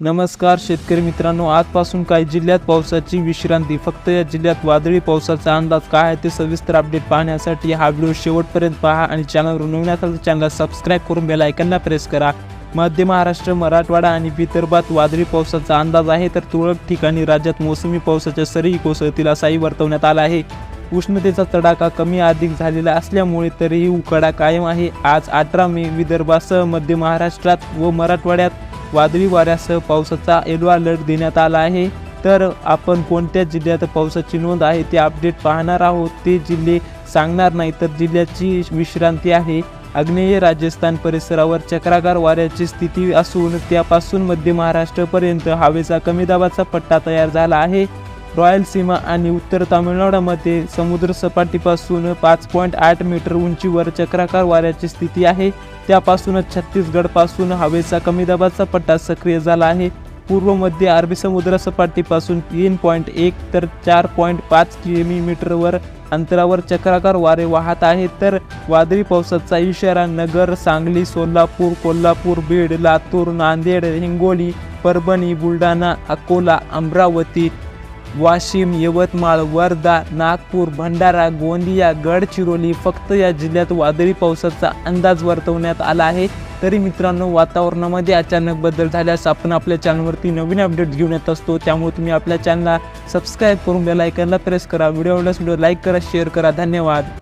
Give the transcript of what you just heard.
नमस्कार शेतकरी मित्रांनो आजपासून काही जिल्ह्यात पावसाची विश्रांती. फक्त या जिल्ह्यात वादळी पावसाचा अंदाज काय आहे ते सविस्तर अपडेट पाहण्यासाठी हा व्हिडिओ शेवटपर्यंत पहा आणि चॅनलवर नवीन असाल तर चॅनलला सबस्क्राईब करून बेल आयकनला प्रेस करा. मध्य महाराष्ट्र मराठवाडा आणि विदर्भात वादळी पावसाचा अंदाज आहे तर तुरळक ठिकाणी राज्यात मोसमी पावसाच्या सरी कोसळतील असाही वर्तवण्यात आला आहे. उष्णतेचा तडाखा कमी अधिक झालेला असल्यामुळे तरीही उकाडा कायम आहे. आज अठरा मे विदर्भासह मध्य महाराष्ट्रात व मराठवाड्यात वादळी वाऱ्यासह पावसाचा येलो अलर्ट देण्यात आला आहे. तर आपण कोणत्या जिल्ह्यात पावसाची नोंद आहे ते अपडेट पाहणार आहोत. ते जिल्हे सांगणार नाही तर जिल्ह्याची विश्रांती आहे. आग्नेय राजस्थान परिसरावर चक्राकार वाऱ्याची स्थिती असून त्यापासून मध्य महाराष्ट्रापर्यंत हवेचा कमी दाबाचा पट्टा तयार झाला आहे. रॉयल सीमा आणि उत्तर तामिळनाडूमध्ये समुद्रसपाटीपासून पाच पॉईंट आठ मीटर उंचीवर चक्राकार वाऱ्याची स्थिती आहे. त्यापासूनच छत्तीसगडपासून हवेचा कमी दाबाचा पट्टा सक्रिय झाला आहे. पूर्व मध्य अरबी समुद्र सपाटीपासून तीन पॉईंट एक तर चार पॉईंट पाच किलोमीटरवर अंतरावर चक्राकार वारे वाहत आहेत. तर वादळी पावसाचा इशारा नगर सांगली सोलापूर कोल्हापूर बीड लातूर नांदेड हिंगोली परभणी बुलढाणा अकोला अमरावती वाशिम यवतमाळ वर्धा नागपूर भंडारा गोंदिया गडचिरोली फक्त या जिल्ह्यात वादळी पावसाचा अंदाज वर्तवण्यात आला आहे. तरी मित्रांनो वातावरणामध्ये अचानक बदल झाल्यास आपण आपल्या चॅनलवरती नवीन अपडेट घेऊन येत असतो. त्यामुळे तुम्ही आपल्या चॅनलला सबस्क्राईब करून बेल आयकनला प्रेस करा. व्हिडिओ आवडल्यास व्हिडिओ लाईक करा शेअर करा. धन्यवाद.